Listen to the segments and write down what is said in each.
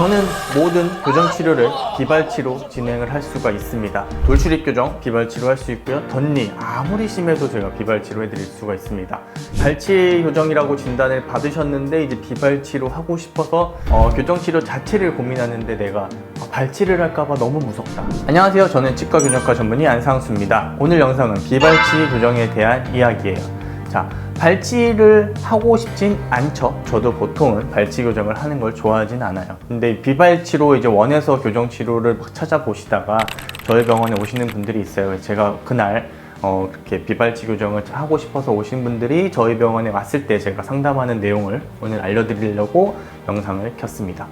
저는 모든 교정 치료를 비발치로 진행을 할 수가 있습니다. 돌출입 교정 비발치로 할 수 있고요. 덧니 아무리 심해도 제가 비발치로 해드릴 수가 있습니다. 발치 교정이라고 진단을 받으셨는데 이제 비발치로 하고 싶어서 어, 교정 치료 자체를 고민하는데 내가 어, 발치를 할까봐 너무 무섭다. 안녕하세요. 저는 치과 교정과 전문의 안상수입니다. 오늘 영상은 비발치 교정에 대한 이야기예요. 자, 발치를 하고 싶진 않죠. 저도 보통은 발치 교정을 하는 걸 좋아하진 않아요. 근데 비발치로 이제 원해서 교정 치료를 막 찾아보시다가 저희 병원에 오시는 분들이 있어요. 제가 그날 어, 그렇게 비발치 교정을 하고 싶어서 오신 분들이 저희 병원에 왔을 때 제가 상담하는 내용을 오늘 알려드리려고 영상을 켰습니다.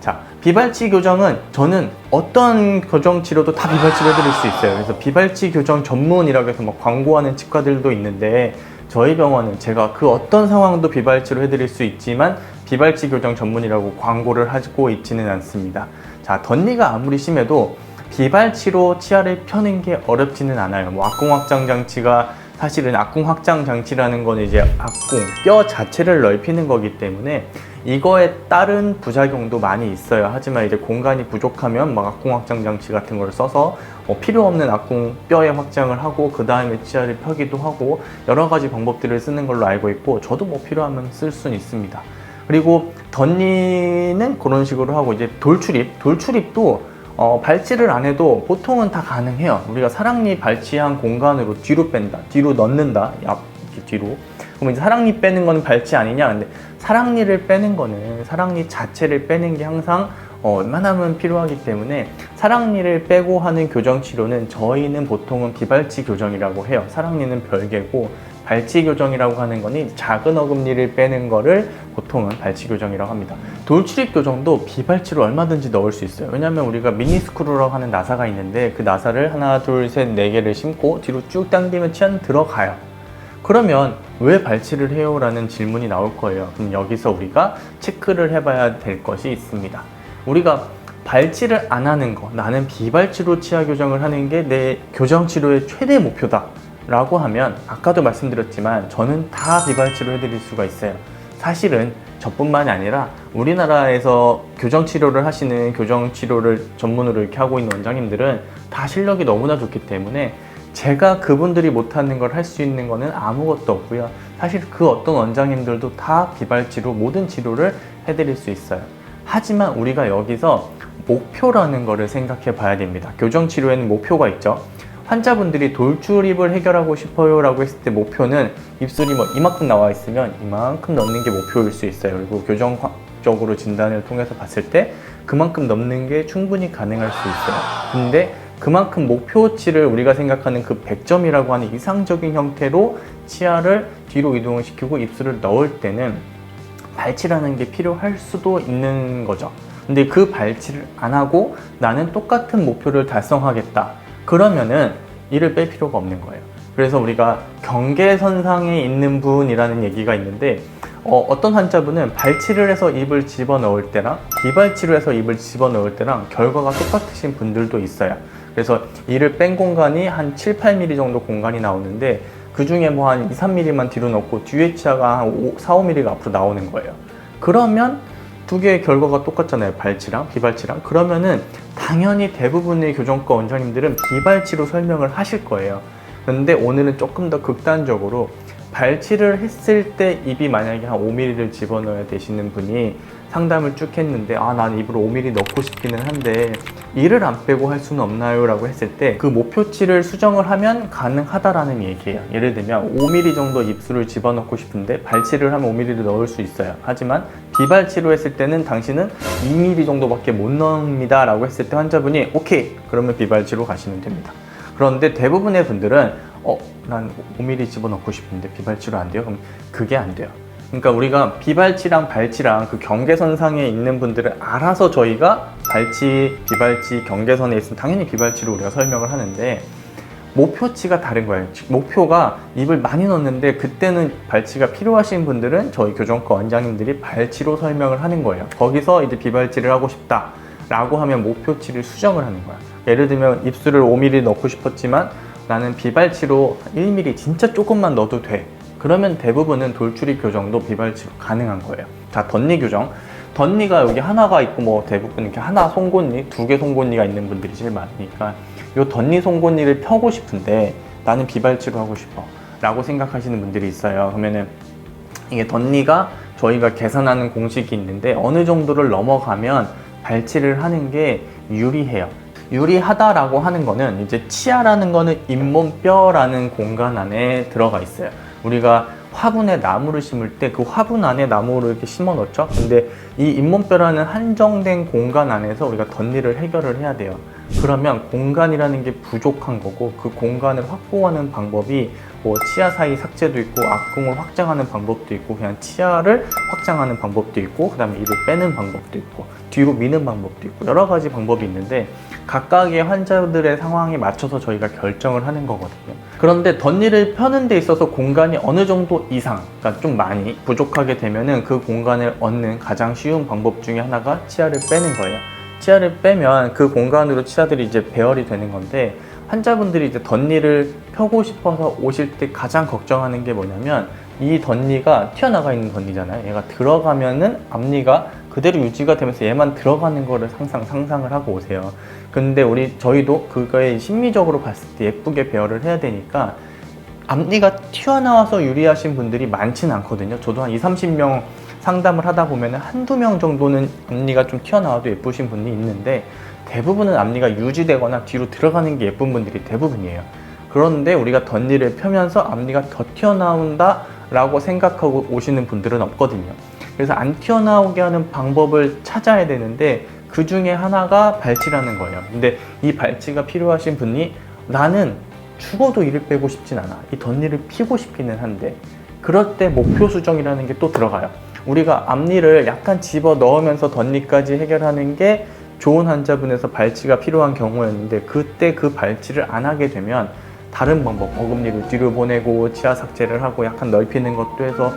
자, 비발치 교정은 저는 어떤 교정 치료도 다 비발치로 해드릴 수 있어요. 그래서 비발치 교정 전문이라고 해서 막 광고하는 치과들도 있는데 저희 병원은 제가 그 어떤 상황도 비발치로 해드릴 수 있지만 비발치 교정 전문이라고 광고를 하고 있지는 않습니다. 자, 덧니가 아무리 심해도 비발치로 치아를 펴는 게 어렵지는 않아요. 뭐 악궁 확장 장치가 사실은 악궁 확장 장치라는 거는 이제 악궁 뼈 자체를 넓히는 거기 때문에 이거에 따른 부작용도 많이 있어요. 하지만 이제 공간이 부족하면 막 악궁 확장 장치 같은 걸 써서 어, 필요 없는 악궁 뼈의 확장을 하고 그 다음에 치아를 펴기도 하고 여러 가지 방법들을 쓰는 걸로 알고 있고 저도 뭐 필요하면 쓸 수는 있습니다. 그리고 덧니는 그런 식으로 하고 이제 돌출입 돌출입도 어, 발치를 안 해도 보통은 다 가능해요. 우리가 사랑니 발치한 공간으로 뒤로 뺀다, 뒤로 넣는다, 앞 뒤로. 그럼 이제 사랑니 빼는 거는 발치 아니냐? 근데 사랑니를 빼는 거는 사랑니 자체를 빼는 게 항상 어, 웬만하면 필요하기 때문에 사랑니를 빼고 하는 교정 치료는 저희는 보통은 비발치 교정이라고 해요. 사랑니는 별개고 발치 교정이라고 하는 거니 작은 어금니를 빼는 거를 보통은 발치 교정이라고 합니다. 돌출입 교정도 비발치로 얼마든지 넣을 수 있어요. 왜냐하면 우리가 미니스크루라고 하는 나사가 있는데 그 나사를 하나, 둘, 셋, 네 개를 심고 뒤로 쭉 당기면 치아는 들어가요. 그러면 왜 발치를 해요? 라는 질문이 나올 거예요. 그럼 여기서 우리가 체크를 해봐야 될 것이 있습니다. 우리가 발치를 안 하는 거, 나는 비발치로 치아 교정을 하는 게 내 교정 치료의 최대 목표다. 라고 하면 아까도 말씀드렸지만 저는 다 비발치로 해드릴 수가 있어요. 사실은 저뿐만이 아니라 우리나라에서 교정 치료를 하시는 교정 치료를 전문으로 이렇게 하고 있는 원장님들은 다 실력이 너무나 좋기 때문에 제가 그분들이 못하는 걸 할 수 있는 거는 아무것도 없고요. 사실 그 어떤 원장님들도 다 비발치로 모든 치료를 해드릴 수 있어요. 하지만 우리가 여기서 목표라는 거를 생각해 봐야 됩니다. 교정 치료에는 목표가 있죠. 환자분들이 돌출입을 해결하고 싶어요 라고 했을 때 목표는 입술이 뭐 이만큼 나와 있으면 이만큼 넣는 게 목표일 수 있어요. 그리고 교정적으로 진단을 통해서 봤을 때 그만큼 넣는 게 충분히 가능할 수 있어요. 근데 그만큼 목표치를 우리가 생각하는 그 100점이라고 하는 이상적인 형태로 치아를 뒤로 이동을 시키고 입술을 넣을 때는 발치라는 게 필요할 수도 있는 거죠. 근데 그 발치를 안 하고 나는 똑같은 목표를 달성하겠다. 그러면은 이를 뺄 필요가 없는 거예요. 그래서 우리가 경계선상에 있는 분이라는 얘기가 있는데 어, 떤 환자분은 발치를 해서 입을 집어넣을 때랑 비발치로 해서 입을 집어넣을 때랑 결과가 똑같으신 분들도 있어요. 그래서 이를 뺀 공간이 한 7, 8mm 정도 공간이 나오는데 그 중에 뭐 한 2, 3mm만 뒤로 넣고 뒤에 치아가 한 5, 4, 5mm가 앞으로 나오는 거예요. 그러면 두 개의 결과가 똑같잖아요. 발치랑 비발치랑. 그러면은 당연히 대부분의 교정과 원장님들은 비발치로 설명을 하실 거예요. 근데 오늘은 조금 더 극단적으로 발치를 했을 때 입이 만약에 한 5mm를 집어넣어야 되시는 분이 상담을 쭉 했는데 아 나는 입으로 5mm 넣고 싶기는 한데 이를 안 빼고 할 수는 없나요? 라고 했을 때 그 목표치를 수정을 하면 가능하다라는 얘기예요. 예를 들면 5mm 정도 입술을 집어넣고 싶은데 발치를 하면 5mm를 넣을 수 있어요. 하지만 비발치로 했을 때는 당신은 2mm 정도밖에 못 넣습니다. 라고 했을 때 환자분이 오케이! 그러면 비발치로 가시면 됩니다. 그런데 대부분의 분들은 어, 난 5mm 집어넣고 싶은데 비발치로 안 돼요? 그럼 그게 안 돼요. 그러니까 우리가 비발치랑 발치랑 그 경계선상에 있는 분들을 알아서 저희가 발치, 비발치, 경계선에 있으면 당연히 비발치로 우리가 설명을 하는데 목표치가 다른 거예요. 즉, 목표가 입을 많이 넣는데 그때는 발치가 필요하신 분들은 저희 교정과 원장님들이 발치로 설명을 하는 거예요. 거기서 이제 비발치를 하고 싶다. 라고 하면 목표치를 수정을 하는 거야. 예를 들면 입술을 5mm 넣고 싶었지만 나는 비발치로 1mm 진짜 조금만 넣어도 돼. 그러면 대부분은 돌출입 교정도 비발치로 가능한 거예요. 자, 덧니 교정. 덧니가 여기 하나가 있고 뭐 대부분 이렇게 하나 송곳니, 두 개 송곳니가 있는 분들이 제일 많으니까 이 덧니 송곳니를 펴고 싶은데 나는 비발치로 하고 싶어 라고 생각하시는 분들이 있어요. 그러면은 이게 덧니가 저희가 계산하는 공식이 있는데 어느 정도를 넘어가면 발치를 하는 게 유리해요. 유리하다라고 하는 거는 이제 치아라는 거는 잇몸뼈라는 공간 안에 들어가 있어요. 우리가 화분에 나무를 심을 때 그 화분 안에 나무를 이렇게 심어 놓죠. 근데 이 잇몸뼈라는 한정된 공간 안에서 우리가 덧니를 해결을 해야 돼요. 그러면 공간이라는 게 부족한 거고 그 공간을 확보하는 방법이 뭐 치아 사이 삭제도 있고 앞궁을 확장하는 방법도 있고 그냥 치아를 확장하는 방법도 있고 그다음에 이를 빼는 방법도 있고 뒤로 미는 방법도 있고 여러 가지 방법이 있는데 각각의 환자들의 상황에 맞춰서 저희가 결정을 하는 거거든요. 그런데 덧니를 펴는 데 있어서 공간이 어느 정도 이상, 그러니까 좀 많이 부족하게 되면은 그 공간을 얻는 가장 쉬운 방법 중에 하나가 치아를 빼는 거예요. 치아를 빼면 그 공간으로 치아들이 이제 배열이 되는 건데 환자분들이 이제 덧니를 펴고 싶어서 오실 때 가장 걱정하는 게 뭐냐면 이 덧니가 튀어나가 있는 덧니잖아요. 얘가 들어가면은 앞니가 그대로 유지가 되면서 얘만 들어가는 거를 항상 상상을 하고 오세요. 근데 우리 저희도 그거에 심미적으로 봤을 때 예쁘게 배열을 해야 되니까 앞니가 튀어나와서 유리하신 분들이 많지는 않거든요. 저도 한 2, 30명 상담을 하다 보면 한두 명 정도는 앞니가 좀 튀어나와도 예쁘신 분이 있는데 대부분은 앞니가 유지되거나 뒤로 들어가는 게 예쁜 분들이 대부분이에요. 그런데 우리가 덧니를 펴면서 앞니가 더 튀어나온다 라고 생각하고 오시는 분들은 없거든요. 그래서 안 튀어나오게 하는 방법을 찾아야 되는데 그 중에 하나가 발치라는 거예요. 근데 이 발치가 필요하신 분이 나는 죽어도 이를 빼고 싶진 않아. 이 덧니를 피고 싶기는 한데 그럴 때 목표 수정이라는 게 또 들어가요. 우리가 앞니를 약간 집어 넣으면서 덧니까지 해결하는 게 좋은 환자분에서 발치가 필요한 경우였는데 그때 그 발치를 안 하게 되면 다른 방법 어금니를 뒤로 보내고 치아 삭제를 하고 약간 넓히는 것도 해서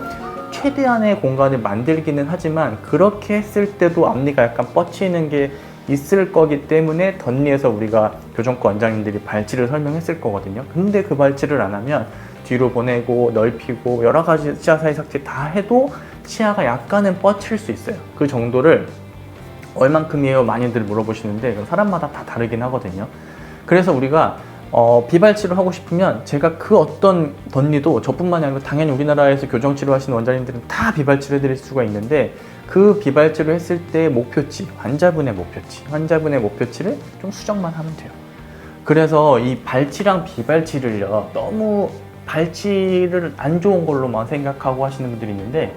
최대한의 공간을 만들기는 하지만 그렇게 했을 때도 앞니가 약간 뻗치는 게 있을 거기 때문에 덧니에서 우리가 교정과 원장님들이 발치를 설명했을 거거든요. 근데 그 발치를 안 하면 뒤로 보내고 넓히고 여러 가지 치아 사이 삭제 다 해도 치아가 약간은 뻗칠 수 있어요. 그 정도를 얼만큼이에요? 많이들 물어보시는데 사람마다 다 다르긴 하거든요. 그래서 우리가 어, 비발치료 하고 싶으면 제가 그 어떤 덧니도 저뿐만이 아니고 당연히 우리나라에서 교정치료 하시는 원장님들은 다 비발치료 해드릴 수가 있는데 그 비발치료 했을 때 목표치, 환자분의 목표치, 환자분의 목표치를 좀 수정만 하면 돼요. 그래서 이 발치랑 비발치를요 너무 발치를 안 좋은 걸로만 생각하고 하시는 분들이 있는데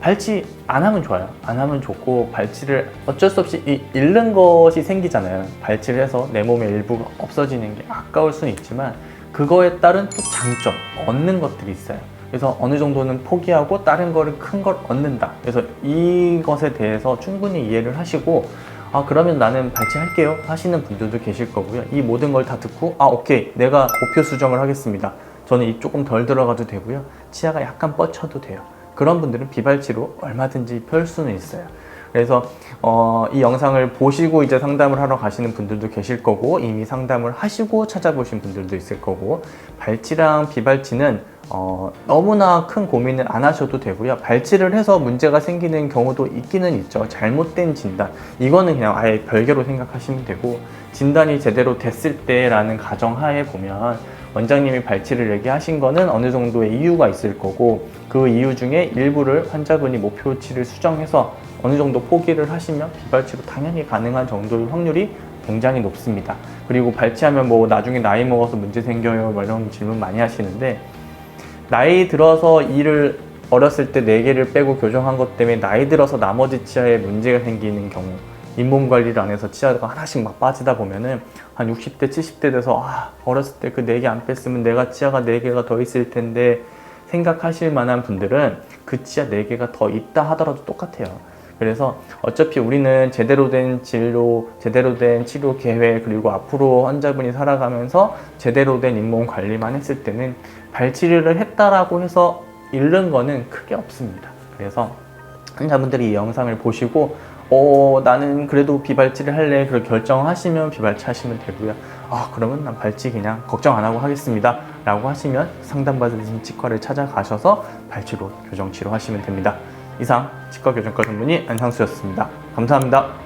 발치 안 하면 좋아요. 안 하면 좋고 발치를 어쩔 수 없이 이- 잃는 것이 생기잖아요. 발치를 해서 내 몸의 일부가 없어지는 게 아까울 수는 있지만 그거에 따른 또 장점, 얻는 것들이 있어요. 그래서 어느 정도는 포기하고 다른 거를 큰 걸 얻는다. 그래서 이것에 대해서 충분히 이해를 하시고 아 그러면 나는 발치할게요 하시는 분들도 계실 거고요. 이 모든 걸 다 듣고 아 오케이 내가 목표 수정을 하겠습니다. 저는 이 조금 덜 들어가도 되고요. 치아가 약간 뻗쳐도 돼요. 그런 분들은 비발치로 얼마든지 펼 수는 있어요. 그래서 어, 이 영상을 보시고 이제 상담을 하러 가시는 분들도 계실 거고 이미 상담을 하시고 찾아보신 분들도 있을 거고 발치랑 비발치는 어, 너무나 큰 고민을 안 하셔도 되고요. 발치를 해서 문제가 생기는 경우도 있기는 있죠. 잘못된 진단. 이거는 그냥 아예 별개로 생각하시면 되고 진단이 제대로 됐을 때라는 가정하에 보면 원장님이 발치를 얘기하신 거는 어느 정도의 이유가 있을 거고 그 이유 중에 일부를 환자분이 목표치를 수정해서 어느 정도 포기를 하시면 비발치로 당연히 가능한 정도의 확률이 굉장히 높습니다. 그리고 발치하면 뭐 나중에 나이 먹어서 문제 생겨요 뭐 이런 질문 많이 하시는데 나이 들어서 이를 어렸을 때 4개를 빼고 교정한 것 때문에 나이 들어서 나머지 치아에 문제가 생기는 경우 잇몸 관리를 안 해서 치아가 하나씩 막 빠지다 보면은 한 60대, 70대 돼서 아, 어렸을 때그 4개 안 뺐으면 내가 치아가 4개가 더 있을 텐데 생각하실 만한 분들은 그 치아 4개가 더 있다 하더라도 똑같아요. 그래서 어차피 우리는 제대로 된 진료, 제대로 된 치료 계획, 그리고 앞으로 환자분이 살아가면서 제대로 된 잇몸 관리만 했을 때는 발치료를 했다라고 해서 잃는 거는 크게 없습니다. 그래서 환자분들이 이 영상을 보시고 어 나는 그래도 비발치를 할래 그렇게 결정하시면 비발치 하시면 되고요 아 그러면 난 발치 그냥 걱정 안 하고 하겠습니다 라고 하시면 상담받으신 치과를 찾아가셔서 발치로 교정 치료 하시면 됩니다 이상 치과 교정과 전문의 안상수였습니다. 감사합니다.